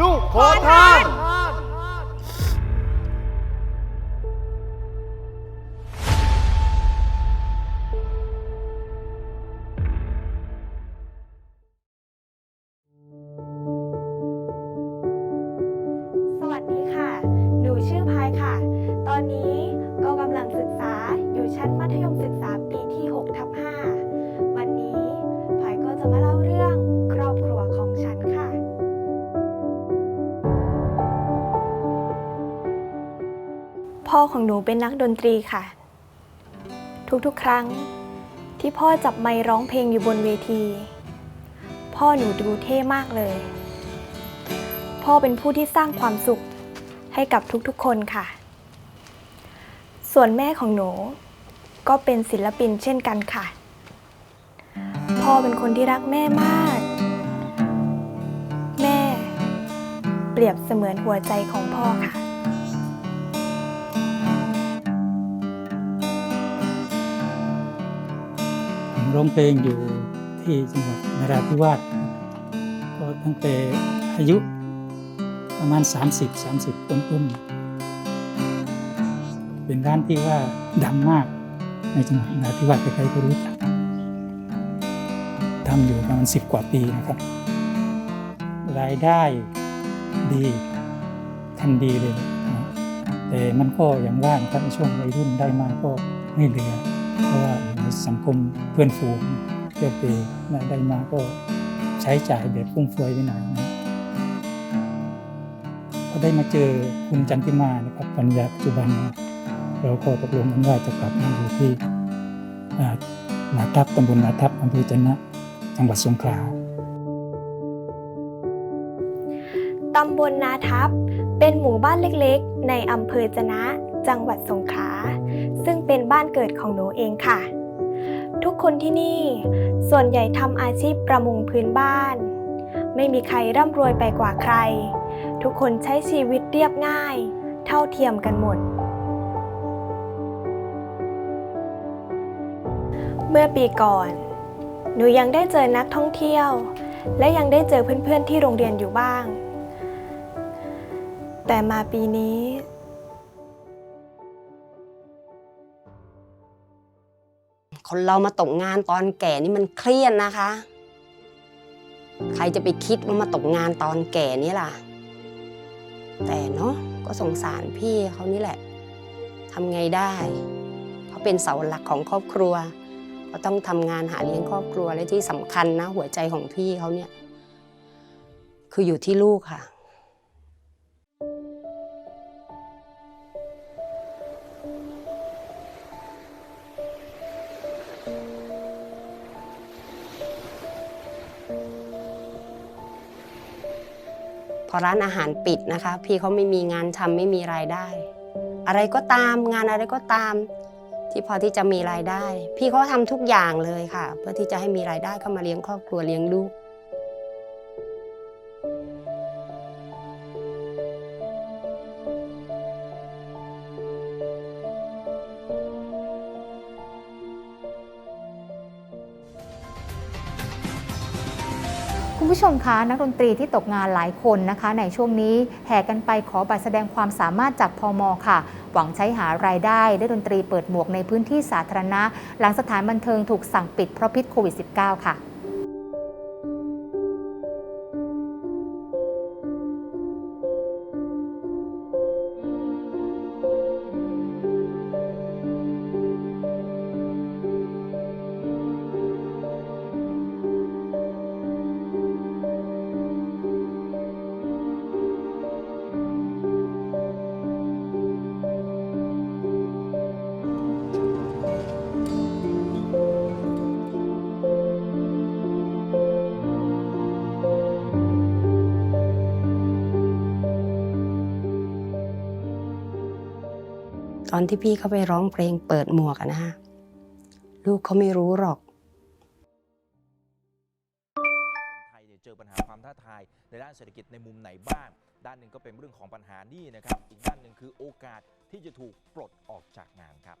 ลูกขอทาน ของหนูเป็นนักดนตรีค่ะ ทุกๆ ครั้งที่พ่อจับไมค์ร้องเพลงอยู่บนเวที พ่อหนูดูเท่มากเลย พ่อเป็นผู้ที่สร้างความสุขให้กับทุกๆ คนค่ะ ส่วนแม่ของหนูก็เป็นศิลปินเช่นกันค่ะ พ่อเป็นคนที่รักแม่มาก แม่ เปรียบเสมือนหัวใจของพ่อค่ะ ร้องเพลงอยู่ที่จังหวัดนราธิวาสก็ตั้งแต่อายุประมาณ 30 30 ต้นๆเป็นร้านที่ว่าดังมากในจังหวัดนราธิวาสใครๆก็รู้จักทำอยู่ประมาณ 10 กว่าปีนะครับ รายได้ดีทันดีเลยนะแต่มันก็อย่างว่านะครับในช่วงวัยรุ่นได้มาก็ไม่เหลือเพราะว่า สังคมเพื่อนฝูงเที่ยวเปได้มาก็ใช้จ่ายแบบฟุ่มเฟือยไปหน่อยนะก็ได้มาเจอคุณจันทิมานะครับปัญญาปัจจุบัน เราก็ตกลงกันว่าจะกลับมาอยู่ที่นาทับตำบลนาทับอำเภอจนะจังหวัดสงขลาตำบลนาทับเป็นหมู่บ้านเล็กๆ ในอำเภอจนะ จังหวัดสงขลาซึ่งเป็นบ้านเกิดของหนูเองค่ะ ทุกคนที่นี่ ส่วนใหญ่ทำอาชีพประมงพื้นบ้าน ไม่มีใครร่ำรวยไปกว่าใคร ทุกคนใช้ชีวิตเรียบง่าย เท่าเทียมกันหมด เมื่อปีก่อน หนูยังได้เจอนักท่องเที่ยว และยังได้เจอเพื่อนๆที่โรงเรียนอยู่บ้าง แต่มาปีนี้ คนเรามาตกงานตอนแก่นี่มันเครียดนะคะ ใครจะไปคิดว่ามาตกงานตอนแก่นี่ล่ะ แต่เนาะก็สงสารพี่เขานี่แหละทำไงได้ เขาเป็นเสาหลักของครอบครัวเขาต้องทำงานหาเลี้ยงครอบครัวและที่สำคัญนะ หัวใจของพี่เขาเนี่ย คืออยู่ที่ลูกค่ะ อร้านอาหารปิดนะคะ พี่เขาไม่มีงานทำไม่มีรายได้ อะไรก็ตามงานอะไรก็ตาม ที่พอที่จะมีรายได้ พี่เขาทำทุกอย่างเลยค่ะ เพื่อที่จะให้มีรายได้เข้ามาเลี้ยงครอบครัวเลี้ยงลูก ผู้ชมคะนักดนตรีที่ตกงานหลายคนนะคะ ในช่วงนี้แห่กันไปขอบัตรแสดงความสามารถจากพมค่ะ หวังใช้หารายได้ได้ดนตรีเปิดหมวกในพื้นที่สาธารณะ หลังสถานบันเทิงถูกสั่งปิดเพราะพิษโควิด -19 ค่ะ อนที่พี่เขาไปร้องเพลงเปิดหมวกอะนะฮะลูกเขาไม่รู้หรอกคนไทยเนี่ยเจอปัญหาความท้าทายในด้านเศรษฐกิจในมุมไหนบ้าง ด้านหนึ่งก็เป็นเรื่องของปัญหานี่นะครับ อีกด้านหนึ่งคือโอกาสที่จะถูกปลดออกจากงานครับ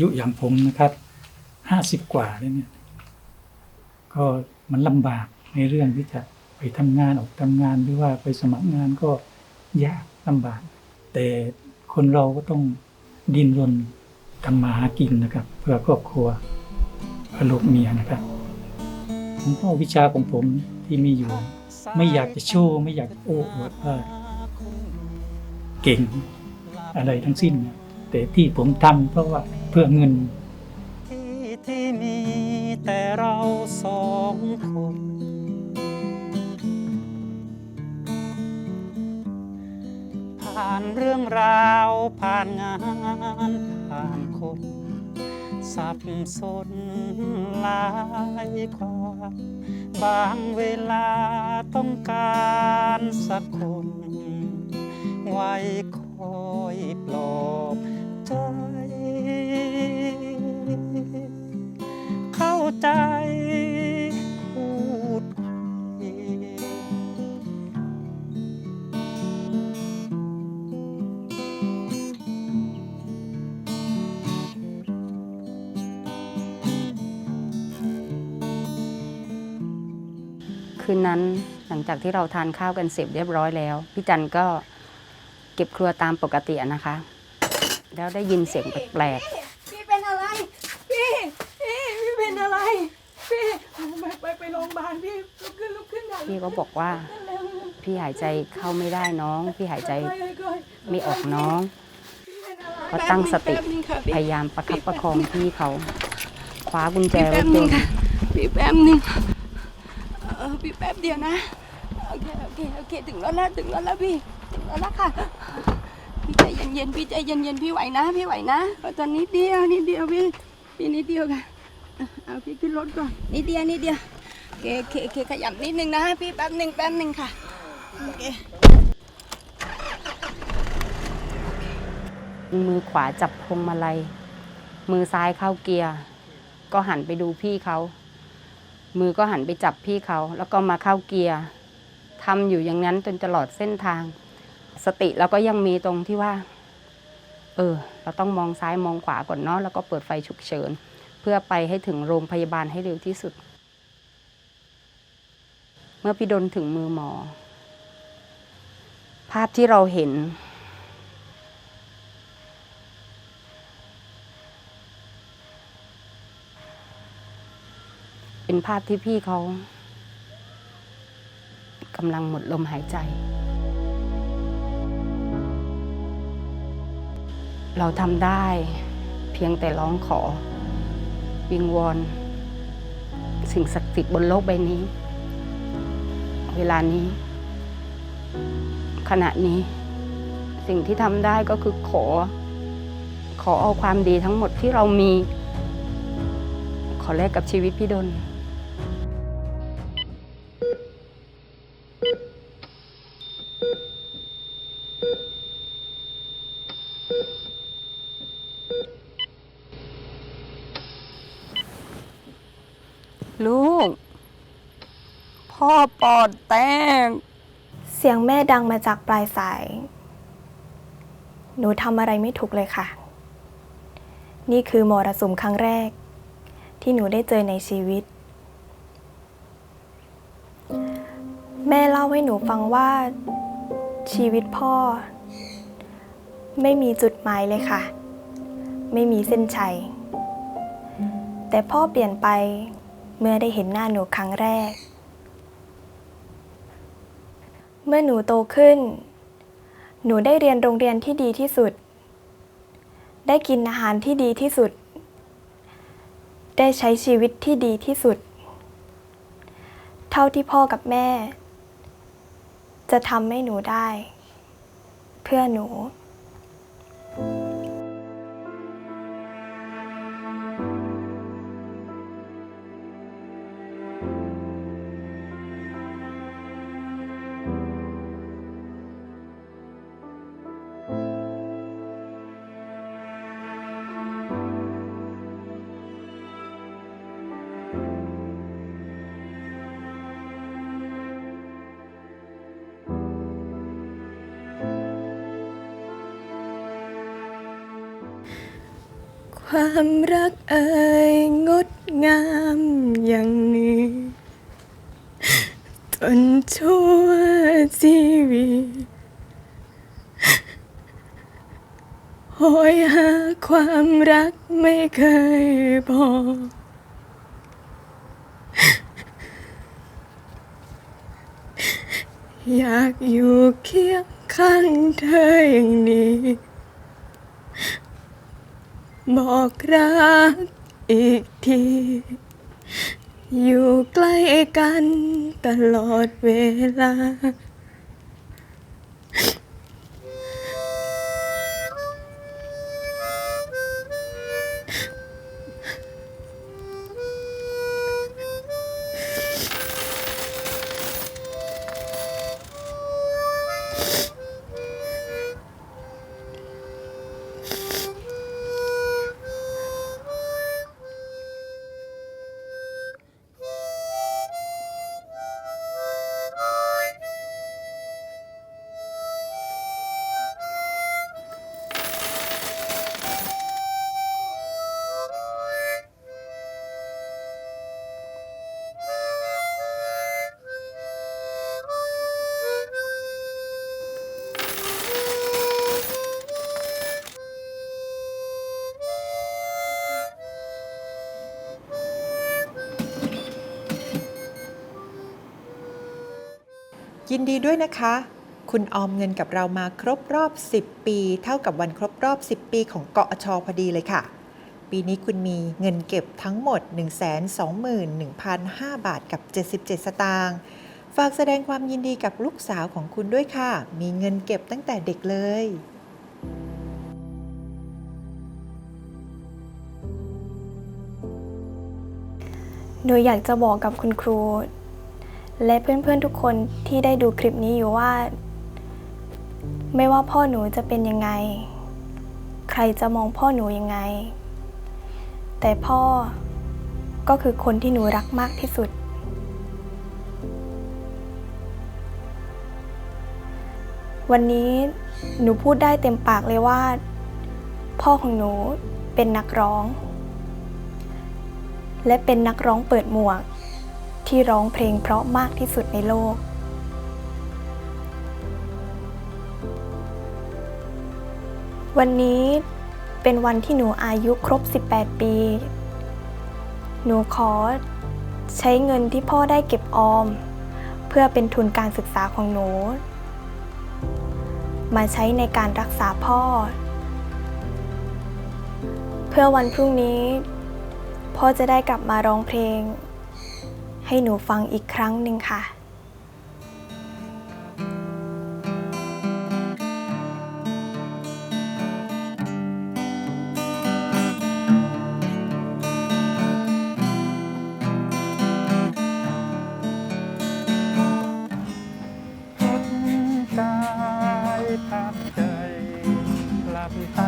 ยุอย่างผมนะครับห้าสิบกว่าแล้วเนี่ยก็มันลำบากในเรื่องที่จะไปทำงานออกทำงานหรือว่าไปสมัครงานก็ยากลำบาก แต่คนเราก็ต้องดิ้นรนทำมาหากินนะครับ เพื่อครอบครัวเพื่อลูกเมียนะครับผมก็วิชาของผมที่มีอยู่ ไม่อยากจะโชว์ไม่อยากโอ้อวดว่าเก่งอะไรทั้งสิ้น แต่ที่ผมทำเพราะว่า เพื่อเงิน ที่ที่มีแต่เราสองคน ผ่านเรื่องราวผ่านงาน ผ่านคน สับสนหลายความบางเวลาต้องการสักคน ไว้คอย นนั้น หลังจากที่เราทานข้าวกันเสร็จเรียบร้อยแล้ว พี่จันก็เก็บครัวตามปกติอะนะคะ แล้วได้ยินเสียงแปลกพี่เป็นอะไร พี่พี่พี่เป็นอะไร พี่ไปไปไปโรงพยาบาลพี่ลุกขึ้นลุกขึ้นๆพี่ก็บอกว่า พี่หายใจเข้าไม่ได้น้อง พี่หายใจไม่ออกน้อง ก็ตั้งสติพยายามประคับประคองพี่เขาคว้ากุญแจรถยนต์ พี่แป๊บนึง เออพี่แป๊บเดียวนะ โอเค โอเค โอเค ถึงแล้วแล้วถึงแล้วแล้วพี่ ถึงแล้วแล้วค่ะ พี่ใจเย็นๆ พี่ใจเย็นๆ พี่ไหวนะ พี่ไหวนะตอนนี้เดียว นิดเดียวพี่ พี่นิดเดียวค่ะ เอาพี่ขึ้นรถก่อน นิดเดียว นิดเดียวโอเคโอเคโอเคขยับนิดนึงนะพี่แป๊บหนึ่งแป๊บหนึ่งค่ะ โอเค มือขวาจับพวงมาลัย มือซ้ายเข้าเกียร์ ก็หันไปดูพี่เขา มือก็หันไปจับพี่เขา แล้วก็มาเข้าเกียร์ทำอยู่อย่างนั้นจนตลอดเส้นทาง สติเราก็ยังมีตรงที่ว่า เออ เราต้องมองซ้ายมองขวาก่อนเนาะแล้วก็เปิดไฟฉุกเฉิน เพื่อไปให้ถึงโรงพยาบาลให้เร็วที่สุด เมื่อพี่ดนถึงมือหมอ ภาพที่เราเห็น เป็นภาพที่พี่เขากำลังหมดลมหายใจ เราทำได้เพียงแต่ร้องขอ วิงวอน สิ่งศักดิ์สิทธิ์บนโลกใบนี้ เวลานี้ ขณะนี้ สิ่งที่ทำได้ก็คือขอ ขอเอาความดีทั้งหมดที่เรามี ขอแลกกับชีวิตพี่ดน ลูก พ่ อดแตก เสียงแม่ดังมาจากปลายสาย หนูทำอะไรไม่ถูกเลยค่ะ นี่คือมรสุมครั้งแรก ที่หนูได้เจอในชีวิต แม่เล่าให้หนูฟังว่าชีวิตพ่อ ไม่มีจุดหมายเลยค่ะ ไม่มีเส้นชัย แต่พ่อเปลี่ยนไปเมื่อได้เห็นหน้าหนูครั้งแรก เมื่อหนูโตขึ้น หนูได้เรียนโรงเรียนที่ดีที่สุด ได้กินอาหารที่ดีที่สุด ได้ใช้ชีวิตที่ดีที่สุด เท่าที่พ่อกับแม่ จะทำให้หนูได้ เพื่อหนู ความรักเอ่ยงดงามอย่างนี้ จนชั่วชีวิตโหยหาความรักไม่เคยพออยากอยู่เคียงข้างเธออย่างนี้ บอกรักอีกที อยู่ใกล้กันตลอดเวลา ยินดีด้วยนะคะ คุณออมเงินกับเรามาครบรอบ 10 ปี เท่ากับวันครบรอบ 10 ปีของเกาะชอพอดีเลยค่ะ ปีนี้คุณมีเงินเก็บทั้งหมด 121,005 บาทกับ 77 สตางค์ฝากแสดงความยินดีกับลูกสาวของคุณด้วยค่ะ มีเงินเก็บตั้งแต่เด็กเลยหนูอยากจะบอกกับคุณครู และเพื่อนๆทุกคนที่ได้ดูคลิปนี้อยู่ว่า ไม่ว่าพ่อหนูจะเป็นยังไง ใครจะมองพ่อหนูยังไง แต่พ่อก็คือคนที่หนูรักมากที่สุด วันนี้หนูพูดได้เต็มปากเลยว่า พ่อของหนูเป็นนักร้อง และเป็นนักร้องเปิดหมวก ที่ร้องเพลงเพราะมากที่สุดในโลก วันนี้เป็นวันที่หนูอายุครบ 18 ปี หนูขอใช้เงินที่พ่อได้เก็บออม เพื่อเป็นทุนการศึกษาของหนู มาใช้ในการรักษาพ่อ เพื่อวันพรุ่งนี้ พ่อจะได้กลับมาร้องเพลง ให้หนูฟังอีกครั้งหนึ่งค่ะพักกายพักใจหลับตา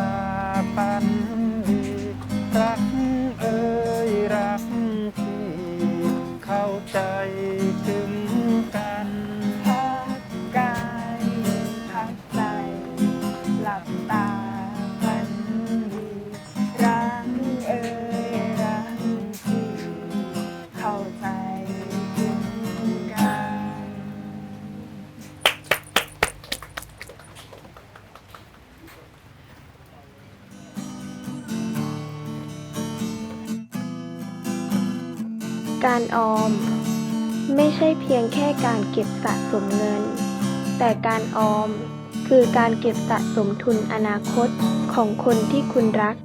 การออม ไม่ใช่เพียงแค่การเก็บสะสมเงิน แต่การออมคือการเก็บสะสมทุนอนาคตของคนที่คุณรัก